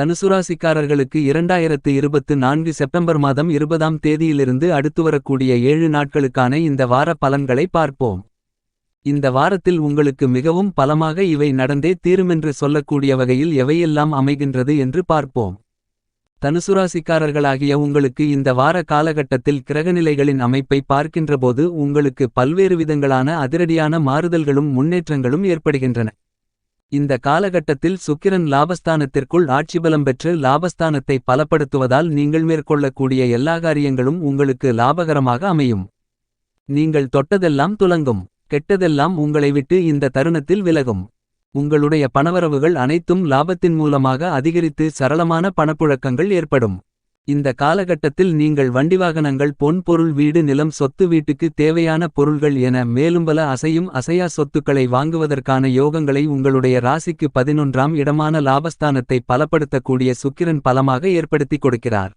தனுசுராசிக்காரர்களுக்கு இரண்டாயிரத்து இருபத்து நான்கு செப்டம்பர் மாதம் இருபதாம் தேதியிலிருந்து அடுத்து வரக்கூடிய ஏழு நாட்களுக்கான இந்த வார பலன்களை பார்ப்போம். இந்த வாரத்தில் உங்களுக்கு மிகவும் பலமாக இவை நடந்தே தீருமென்று சொல்லக்கூடிய வகையில் எவையெல்லாம் அமைகின்றது என்று பார்ப்போம். தனுசுராசிக்காரர்களாகிய உங்களுக்கு இந்த வார காலகட்டத்தில் கிரகநிலைகளின் அமைப்பை பார்க்கின்றபோது உங்களுக்கு பல்வேறு விதங்களான அதிரடியான மாறுதல்களும் முன்னேற்றங்களும் ஏற்படுகின்றன. இந்த காலகட்டத்தில் சுக்கிரன் லாபஸ்தானத்திற்குள் ஆட்சிபலம் பெற்று லாபஸ்தானத்தை பலப்படுத்துவதால் நீங்கள் மேற்கொள்ளக்கூடிய எல்லா காரியங்களும் உங்களுக்கு லாபகரமாக அமையும். நீங்கள் தொட்டதெல்லாம் துலங்கும் கெட்டதெல்லாம் உங்களை விட்டு இந்த தருணத்தில் விலகும். உங்களுடைய பணவரவுகள் அனைத்தும் லாபத்தின் மூலமாக அதிகரித்து சரளமான பணப்புழக்கங்கள் ஏற்படும். இந்த காலகட்டத்தில் நீங்கள் வண்டிவாகனங்கள் பொன் பொருள் வீடு நிலம் சொத்து வீட்டுக்கு தேவையான பொருள்கள் என மேலும் பல அசையும் அசையா சொத்துக்களை வாங்குவதற்கான யோகங்களை உங்களுடைய ராசிக்கு பதினொன்றாம் இடமான லாபஸ்தானத்தை பலப்படுத்தக்கூடிய சுக்கிரன் பலமாக ஏற்படுத்திக் கொடுக்கிறார்.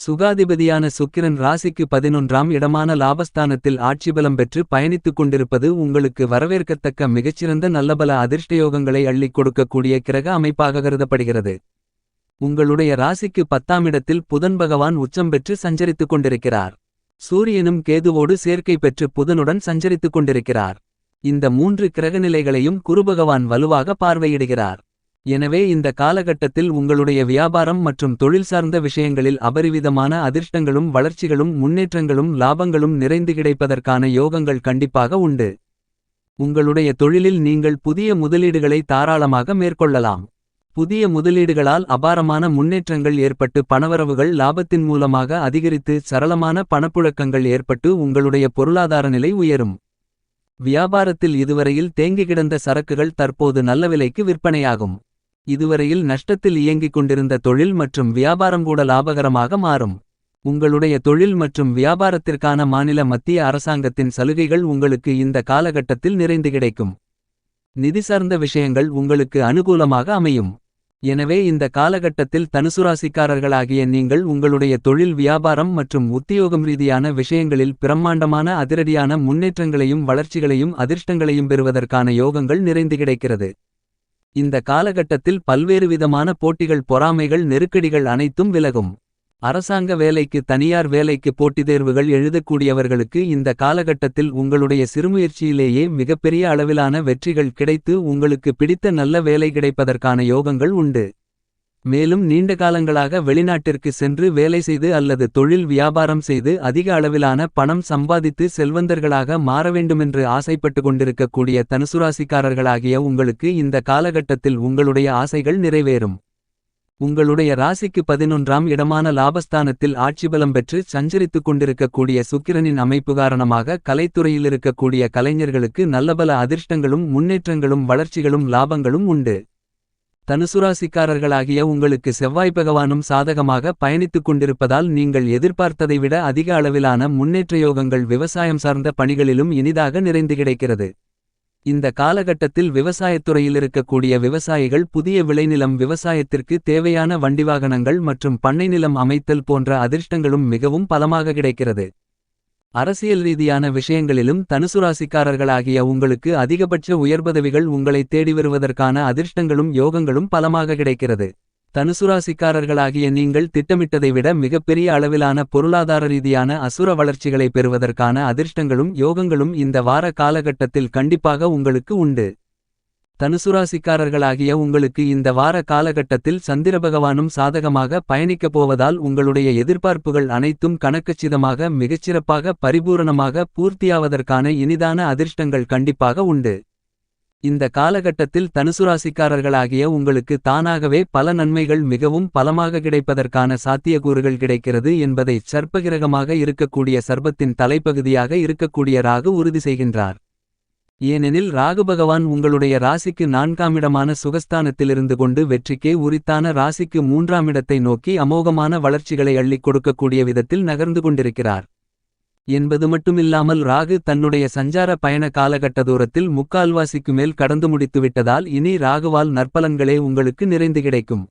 சுகாதிபதியான சுக்கிரன் ராசிக்கு பதினொன்றாம் இடமான லாபஸ்தானத்தில் ஆட்சிபலம் பெற்று பயணித்துக் கொண்டிருப்பது உங்களுக்கு வரவேற்கத்தக்க மிகச்சிறந்த நல்லபல அதிர்ஷ்டயோகங்களை அள்ளிக் கொடுக்கக்கூடிய கிரக அமைப்பாக கருதப்படுகிறது. உங்களுடைய ராசிக்கு பத்தாம் இடத்தில் புதன் பகவான் உச்சம் பெற்று சஞ்சரித்துக் கொண்டிருக்கிறார். சூரியனும் கேதுவோடு சேர்க்கை பெற்று புதனுடன் சஞ்சரித்துக் கொண்டிருக்கிறார். இந்த மூன்று கிரகநிலைகளையும் குருபகவான் வலுவாக பார்வையிடுகிறார். எனவே இந்த காலகட்டத்தில் உங்களுடைய வியாபாரம் மற்றும் தொழில் சார்ந்த விஷயங்களில் அபரிவிதமான அதிர்ஷ்டங்களும் வளர்ச்சிகளும் முன்னேற்றங்களும் லாபங்களும் நிறைந்து கிடைப்பதற்கான யோகங்கள் கண்டிப்பாக உண்டு. உங்களுடைய தொழிலில் நீங்கள் புதிய முதலீடுகளை தாராளமாக மேற்கொள்ளலாம். புதிய முதலீடுகளால் அபாரமான முன்னேற்றங்கள் ஏற்பட்டு பணவரவுகள் லாபத்தின் மூலமாக அதிகரித்து சரளமான பணப்புழக்கங்கள் ஏற்பட்டு உங்களுடைய பொருளாதார நிலை உயரும். வியாபாரத்தில் இதுவரையில் தேங்கி கிடந்த சரக்குகள் தற்போது நல்ல விலைக்கு விற்பனையாகும். இதுவரையில் நஷ்டத்தில் இயங்கிக் கொண்டிருந்த தொழில் மற்றும் வியாபாரம் கூட லாபகரமாக மாறும். உங்களுடைய தொழில் மற்றும் வியாபாரத்திற்கான மாநில மத்திய அரசாங்கத்தின் சலுகைகள் உங்களுக்கு இந்த காலகட்டத்தில் நிறைந்து கிடைக்கும். நிதி சார்ந்த விஷயங்கள் உங்களுக்கு அனுகூலமாக அமையும். எனவே இந்த காலகட்டத்தில் தனுசுராசிக்காரர்களாகிய நீங்கள் உங்களுடைய தொழில் வியாபாரம் மற்றும் உத்தியோகம் ரீதியான விஷயங்களில் பிரம்மாண்டமான அதிரடியான முன்னேற்றங்களையும் வளர்ச்சிகளையும் அதிர்ஷ்டங்களையும் பெறுவதற்கான யோகங்கள் நிறைந்து கிடைக்கிறது. இந்த காலகட்டத்தில் பல்வேறு விதமான போட்டிகள் பொறாமைகள் நெருக்கடிகள் அனைத்தும் விலகும். அரசாங்க வேலைக்கு தனியார் வேலைக்கு போட்டித் தேர்வுகள் எழுதக்கூடியவர்களுக்கு இந்த காலகட்டத்தில் உங்களுடைய சிறுமுயற்சியிலேயே மிகப்பெரிய அளவிலான வெற்றிகள் கிடைத்து உங்களுக்கு பிடித்த நல்ல வேலை கிடைப்பதற்கான யோகங்கள் உண்டு. மேலும் நீண்ட காலங்களாக வெளிநாட்டிற்கு சென்று வேலை செய்து அல்லது தொழில் வியாபாரம் செய்து அதிக அளவிலான பணம் சம்பாதித்து செல்வந்தர்களாக மாற வேண்டுமென்று ஆசைப்பட்டு கொண்டிருக்கக்கூடிய தனுசுராசிக்காரர்களாகிய உங்களுக்கு இந்த காலகட்டத்தில் உங்களுடைய ஆசைகள் நிறைவேறும். உங்களுடைய ராசிக்கு பதினொன்றாம் இடமான லாபஸ்தானத்தில் ஆட்சிபலம் பெற்று சஞ்சரித்துக் கொண்டிருக்கக்கூடிய சுக்கிரனின் அமைப்பு காரணமாக கலைத்துறையில் இருக்கக்கூடிய கலைஞர்களுக்கு நல்லபல அதிர்ஷ்டங்களும் முன்னேற்றங்களும் வளர்ச்சிகளும் லாபங்களும் உண்டு. தனுசுராசிக்காரர்களாகிய உங்களுக்கு செவ்வாய் பகவானும் சாதகமாக பயணித்துக் கொண்டிருப்பதால் நீங்கள் எதிர்பார்த்ததை விட அதிக அளவிலான முன்னேற்ற யோகங்கள் விவசாயம் சார்ந்த பணிகளிலும் இனிதாக நிறைந்து கிடைக்கிறது. இந்த காலகட்டத்தில் விவசாயத்துறையில் இருக்கக்கூடிய விவசாயிகள் புதிய விளைநிலம் விவசாயத்திற்கு தேவையான வண்டிவாகனங்கள் மற்றும் பண்ணை நிலம் அமைத்தல் போன்ற அதிர்ஷ்டங்களும் மிகவும் பலமாக கிடைக்கிறது. அரசியல் ரீதியான விஷயங்களிலும் தனுசுராசிக்காரர்களாகிய உங்களுக்கு அதிகபட்ச உயர்பதவிகள் உங்களை தேடி வருவதற்கான அதிர்ஷ்டங்களும் யோகங்களும் பலமாக கிடைக்கிறது. தனுசுராசிக்காரர்களாகிய நீங்கள் திட்டமிட்டதை விட மிகப்பெரிய அளவிலான பொருளாதார ரீதியான அசுர வளர்ச்சிகளை பெறுவதற்கான அதிர்ஷ்டங்களும் யோகங்களும் இந்த வார காலகட்டத்தில் கண்டிப்பாக உங்களுக்கு உண்டு. தனுசுராசிக்காரர்களாகிய உங்களுக்கு இந்த வார காலகட்டத்தில் சந்திரபகவானும் சாதகமாக பயணிக்கப் போவதால் உங்களுடைய எதிர்பார்ப்புகள் அனைத்தும் கணக்கச்சிதமாக மிகச்சிறப்பாக பரிபூரணமாக பூர்த்தியாவதற்கான இனிதான அதிர்ஷ்டங்கள் கண்டிப்பாக உண்டு. இந்த காலகட்டத்தில் தனுசுராசிக்காரர்களாகிய உங்களுக்கு தானாகவே பல நன்மைகள் மிகவும் பலமாக கிடைப்பதற்கான சாத்தியக்கூறுகள் கிடைக்கிறது என்பதை சர்ப்பகிரகமாக இருக்கக்கூடிய சர்ப்பத்தின் தலைப்பகுதியாக இருக்கக்கூடிய ராகு உறுதி செய்கின்றார். ஏனெனில் ராகு பகவான் உங்களுடைய ராசிக்கு நான்காமிடமான சுகஸ்தானத்திலிருந்து கொண்டு வெற்றிக்கே உரித்தான ராசிக்கு மூன்றாமிடத்தை நோக்கி அமோகமான வளர்ச்சிகளை அள்ளிக் கொடுக்கக்கூடிய விதத்தில் நகர்ந்து கொண்டிருக்கிறார். என்பது மட்டுமில்லாமல் ராகு தன்னுடைய சஞ்சார பயண காலகட்ட தூரத்தில் முக்கால்வாசிக்கு மேல் கடந்து முடித்துவிட்டதால் இனி ராகுவால் நற்பலன்களே உங்களுக்கு நிறைந்து கிடைக்கும்.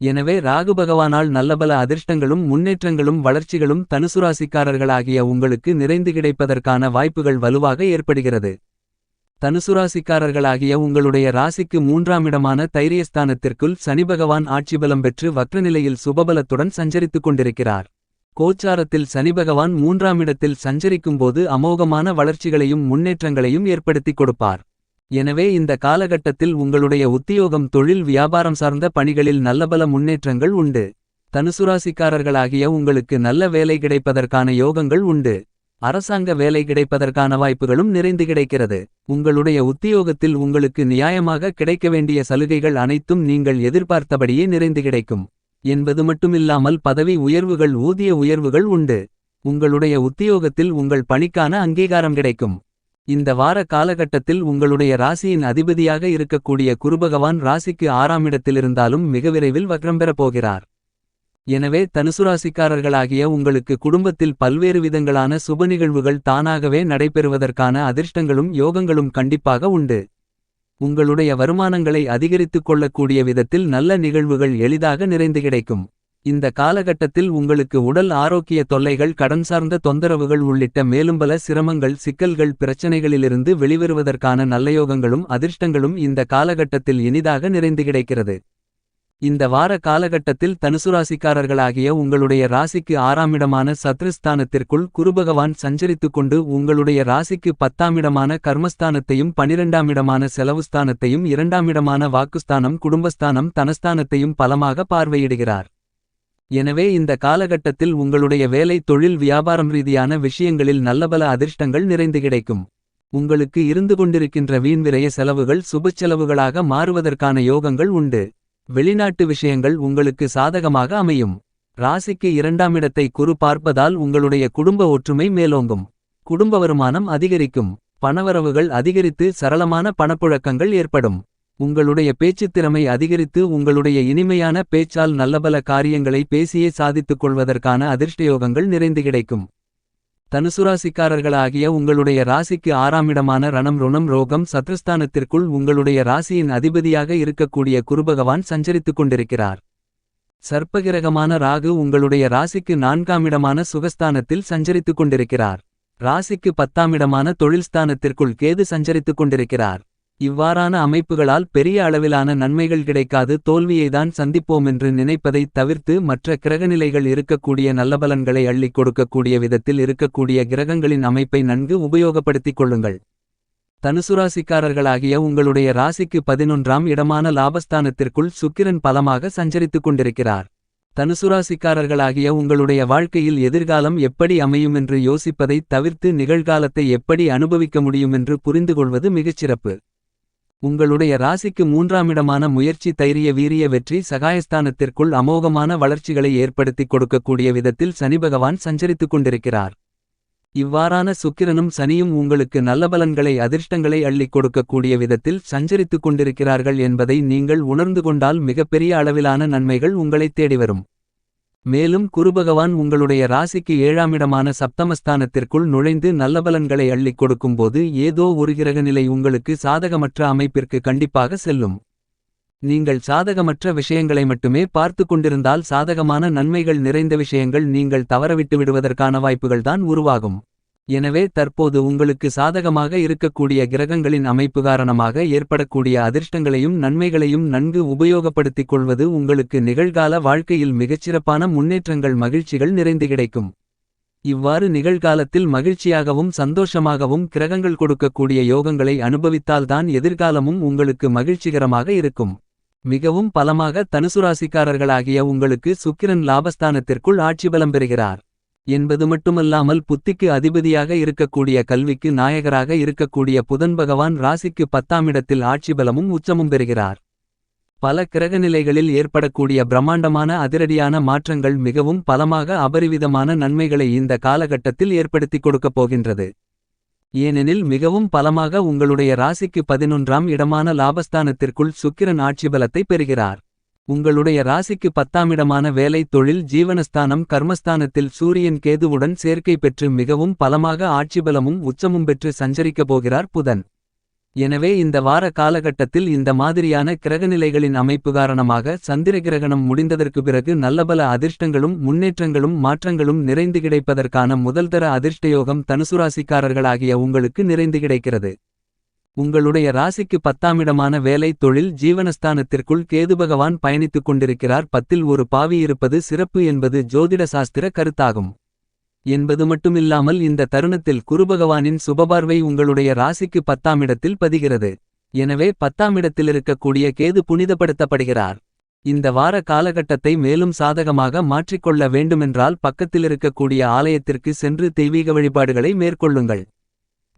எனவே ராகு பகவானால் நல்லபல அதிர்ஷ்டங்களும் முன்னேற்றங்களும் வளர்ச்சிகளும் தனுசுராசிக்காரர்களாகிய உங்களுக்கு நிறைந்து கிடைப்பதற்கான வாய்ப்புகள் வலுவாக ஏற்படுகிறது. தனுசுராசிக்காரர்களாகிய உங்களுடைய ராசிக்கு மூன்றாமிடமான தைரியஸ்தானத்திற்குள் சனிபகவான் ஆட்சிபலம் பெற்று வக்ரநிலையில் சுபபலத்துடன் சஞ்சரித்துக் கொண்டிருக்கிறார் கோச்சாரத்தில் சனிபகவான் மூன்றாமிடத்தில் சஞ்சரிக்கும்போது அமோகமான வளர்ச்சிகளையும் முன்னேற்றங்களையும் ஏற்படுத்திக் கொடுப்பார். எனவே இந்த காலகட்டத்தில் உங்களுடைய உத்தியோகம் தொழில் வியாபாரம் சார்ந்த பணிகளில் நல்லபல முன்னேற்றங்கள் உண்டு. தனுசுராசிக்காரர்களாகிய உங்களுக்கு நல்ல வேலை கிடைப்பதற்கான யோகங்கள் உண்டு. அரசாங்க வேலை கிடைப்பதற்கான வாய்ப்புகளும் நிறைந்து கிடைக்கிறது. உங்களுடைய உத்தியோகத்தில் உங்களுக்கு நியாயமாக கிடைக்க வேண்டிய சலுகைகள் அனைத்தும் நீங்கள் எதிர்பார்த்தபடியே நிறைந்து கிடைக்கும். என்பது மட்டுமில்லாமல் பதவி உயர்வுகள் ஊதிய உயர்வுகள் உண்டு. உங்களுடைய உத்தியோகத்தில் உங்கள் பணிக்கான அங்கீகாரம் கிடைக்கும். இந்த வார காலகட்டத்தில் உங்களுடைய ராசியின் அதிபதியாக இருக்கக்கூடிய குருபகவான் ராசிக்கு ஆறாம் இடத்திலிருந்தாலும் மிக விரைவில் வக்ரம் பெறப்போகிறார் எனவே தனுசுராசிக்காரர்களாகிய உங்களுக்கு குடும்பத்தில் பல்வேறு விதங்களான சுப நிகழ்வுகள் தானாகவே நடைபெறுவதற்கான அதிர்ஷ்டங்களும் யோகங்களும் கண்டிப்பாக உண்டு. உங்களுடைய வருமானங்களை அதிகரித்துக் கொள்ளக்கூடிய விதத்தில் நல்ல நிகழ்வுகள் எளிதாக நிறைந்து கிடைக்கும். இந்த காலகட்டத்தில் உங்களுக்கு உடல் ஆரோக்கிய தொல்லைகள் கடன் சார்ந்த தொந்தரவுகள் உள்ளிட்ட மேலும் பல சிரமங்கள் சிக்கல்கள் பிரச்சனைகளிலிருந்து வெளிவருவதற்கான நல்ல யோகங்களும் அதிர்ஷ்டங்களும் இந்த காலகட்டத்தில் இனிதாக நிறைந்து கிடைக்கிறது. இந்த வார காலகட்டத்தில் தனுசுராசிக்காரர்களாகிய உங்களுடைய ராசிக்கு ஆறாமிடமான சத்ருஸ்தானத்திற்குள் குருபகவான் சஞ்சரித்துக் கொண்டு உங்களுடைய ராசிக்கு பத்தாமிடமான கர்மஸ்தானத்தையும் பனிரெண்டாமிடமான செலவுஸ்தானத்தையும் இரண்டாமிடமான வாக்குஸ்தானம் குடும்பஸ்தானம் தனஸ்தானத்தையும் பலமாக பார்வையிடுகிறார். எனவே இந்த காலகட்டத்தில் உங்களுடைய வேலை தொழில் வியாபாரம் ரீதியான விஷயங்களில் நல்லபல அதிர்ஷ்டங்கள் நிறைந்து கிடைக்கும். உங்களுக்கு இருந்து கொண்டிருக்கின்ற வீண்விரைய செலவுகள் சுபச்செலவுகளாக மாறுவதற்கான யோகங்கள் உண்டு. வெளிநாட்டு விஷயங்கள் உங்களுக்கு சாதகமாக அமையும். ராசிக்கு இரண்டாம் இடத்தை குறு பார்ப்பதால் உங்களுடைய குடும்ப ஒற்றுமை மேலோங்கும். குடும்ப வருமானம் அதிகரிக்கும். பணவரவுகள் அதிகரித்து சரளமான பணப்புழக்கங்கள் ஏற்படும். உங்களுடைய பேச்சுத் திறமை அதிகரித்து உங்களுடைய இனிமையான பேச்சால் நல்லபல காரியங்களை பேசியே சாதித்துக் கொள்வதற்கான அதிர்ஷ்டயோகங்கள் நிறைந்து கிடைக்கும். தனுசுராசிக்காரர்களாகிய உங்களுடைய ராசிக்கு ஆறாமிடமான ரணம் ருணம் ரோகம் சத்ருஸ்தானத்திற்குள் உங்களுடைய ராசியின் அதிபதியாக இருக்கக்கூடிய குருபகவான் சஞ்சரித்துக் கொண்டிருக்கிறார். சர்ப்பகிரகமான ராகு உங்களுடைய ராசிக்கு நான்காமிடமான சுகஸ்தானத்தில் சஞ்சரித்துக் கொண்டிருக்கிறார். ராசிக்கு பத்தாமிடமான தொழில்ஸ்தானத்திற்குள் கேது சஞ்சரித்துக் கொண்டிருக்கிறார். இவ்வாறான அமைப்புகளால் பெரிய அளவிலான நன்மைகள் கிடைக்காது தோல்வியைதான் சந்திப்போமென்று நினைப்பதை தவிர்த்து மற்ற கிரகநிலைகள் இருக்கக்கூடிய நல்லபலன்களை அள்ளிக் கொடுக்கக்கூடிய விதத்தில் இருக்கக்கூடிய கிரகங்களின் அமைப்பை நன்கு உபயோகப்படுத்திக் கொள்ளுங்கள். தனுசுராசிக்காரர்களாகிய உங்களுடைய ராசிக்கு பதினொன்றாம் இடமான லாபஸ்தானத்திற்குள் சுக்கிரன் பலமாக சஞ்சரித்துக் கொண்டிருக்கிறார். தனுசுராசிக்காரர்களாகிய உங்களுடைய வாழ்க்கையில் எதிர்காலம் எப்படி அமையுமென்று யோசிப்பதை தவிர்த்து நிகழ்காலத்தை எப்படி அனுபவிக்க முடியுமென்று புரிந்துகொள்வது மிகச்சிறப்பு. உங்களுடைய ராசிக்கு மூன்றாமிடமான முயற்சி தைரிய வீரிய வெற்றி சகாயஸ்தானத்திற்குள் அமோகமான வளர்ச்சிகளை ஏற்படுத்திக் கொடுக்கக்கூடிய விதத்தில் சனிபகவான் சஞ்சரித்துக் கொண்டிருக்கிறார். இவ்வாறான சுக்கிரனும் சனியும் உங்களுக்கு நல்ல பலன்களை அதிர்ஷ்டங்களை அள்ளிக் கொடுக்கக்கூடிய விதத்தில் சஞ்சரித்துக் கொண்டிருக்கிறார்கள் என்பதை நீங்கள் உணர்ந்து கொண்டால் மிகப்பெரிய அளவிலான நன்மைகள் உங்களைத் தேடிவரும் மேலும் குருபகவான் உங்களுடைய ராசிக்கு ஏழாமிடமான சப்தமஸ்தானத்திற்குள் நுழைந்து நல்லபலன்களை அள்ளிக் கொடுக்கும்போது ஏதோ ஒரு கிரகநிலை உங்களுக்கு சாதகமற்ற அமைப்பிற்கு கண்டிப்பாக செல்லும். நீங்கள் சாதகமற்ற விஷயங்களை மட்டுமே பார்த்து கொண்டிருந்தால் சாதகமான நன்மைகள் நிறைந்த விஷயங்கள் நீங்கள் தவறவிட்டு விடுவதற்கான வாய்ப்புகள்தான் உருவாகும். எனவே தற்போது உங்களுக்கு சாதகமாக இருக்கக்கூடிய கிரகங்களின் அமைப்பு காரணமாக ஏற்படக்கூடிய அதிர்ஷ்டங்களையும் நன்மைகளையும் நன்கு உபயோகப்படுத்திக் கொள்வது உங்களுக்கு நிகழ்கால வாழ்க்கையில் மிகச்சிறப்பான முன்னேற்றங்கள் மகிழ்ச்சிகள் நிறைந்து கிடைக்கும். இவ்வாறு நிகழ்காலத்தில் மகிழ்ச்சியாகவும் சந்தோஷமாகவும் கிரகங்கள் கொடுக்கக்கூடிய யோகங்களை அனுபவித்தால்தான் எதிர்காலமும் உங்களுக்கு மகிழ்ச்சிகரமாக இருக்கும். மிகவும் பலமாக தனுசுராசிக்காரர்களாகிய உங்களுக்கு சுக்கிரன் லாபஸ்தானத்திற்குள் ஆட்சி பலம் பெறுகிறார். என்பது மட்டுமல்லாமல் புத்திக்கு அதிபதியாக இருக்கக்கூடிய கல்விக்கு நாயகராக இருக்கக்கூடிய புதன் பகவான் ராசிக்கு பத்தாமிடத்தில் ஆட்சி பலமும் உச்சமும் பெறுகிறார். பல கிரகநிலைகளில் ஏற்படக்கூடிய பிரம்மாண்டமான அதிரடியான மாற்றங்கள் மிகவும் பலமாக அபரிவிதமான நன்மைகளை இந்த காலகட்டத்தில் ஏற்படுத்திக் கொடுக்கப் போகின்றது. ஏனெனில் மிகவும் பலமாக உங்களுடைய ராசிக்கு பதினொன்றாம் இடமான லாபஸ்தானத்திற்குள் சுக்கிரன் ஆட்சி பலத்தை பெறுகிறார். உங்களுடைய ராசிக்கு பத்தாமிடமான வேலை தொழில் ஜீவனஸ்தானம் கர்மஸ்தானத்தில் சூரியன் கேதுவுடன் சேர்க்கை பெற்று மிகவும் பலமாக ஆட்சிபலமும் உச்சமும் பெற்று சஞ்சரிக்கப் போகிறார் புதன். எனவே இந்த வார காலகட்டத்தில் இந்த மாதிரியான கிரகநிலைகளின் அமைப்பு காரணமாக சந்திர கிரகணம் முடிந்ததற்கு பிறகு நல்லபல அதிர்ஷ்டங்களும் முன்னேற்றங்களும் மாற்றங்களும் நிறைந்து கிடைப்பதற்கான முதல்தர அதிர்ஷ்டயோகம் தனுசுராசிக்காரர்களாகிய உங்களுக்கு நிறைந்து கிடைக்கிறது. உங்களுடைய ராசிக்கு பத்தாமிடமான வேலை தொழில் ஜீவனஸ்தானத்திற்குள் கேதுபகவான் பயணித்துக் கொண்டிருக்கிறார். பத்தில் ஒரு பாவி இருப்பது சிறப்பு என்பது ஜோதிட சாஸ்திர கருத்தாகும். என்பது மட்டுமில்லாமல் இந்த தருணத்தில் குருபகவானின் சுபபார்வை உங்களுடைய ராசிக்கு பத்தாமிடத்தில் பதிகிறது. எனவே பத்தாமிடத்திலிருக்கக்கூடிய கேது புனிதப்படுத்தப்படுகிறார். இந்த வார காலகட்டத்தை மேலும் சாதகமாக மாற்றிக்கொள்ள வேண்டுமென்றால் பக்கத்திலிருக்கக்கூடிய ஆலயத்திற்கு சென்று தெய்வீக வழிபாடுகளை மேற்கொள்ளுங்கள்.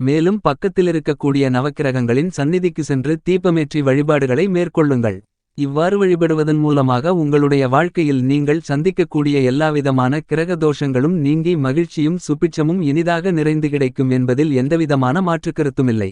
மேலும் பக்கத்திலிருக்கக்கூடிய நவக்கிரகங்களின் சந்நிதிக்கு சென்று தீபமேற்றி வழிபாடுகளை மேற்கொள்ளுங்கள். இவ்வாறு வழிபடுவதன் மூலமாக உங்களுடைய வாழ்க்கையில் நீங்கள் சந்திக்கக்கூடிய எல்லாவிதமான கிரக தோஷங்களும் நீங்கி மகிழ்ச்சியும் சுபிட்சமும் இனிதாக நிறைந்து கிடைக்கும் என்பதில் எந்தவிதமான மாற்றுக்கருத்துமில்லை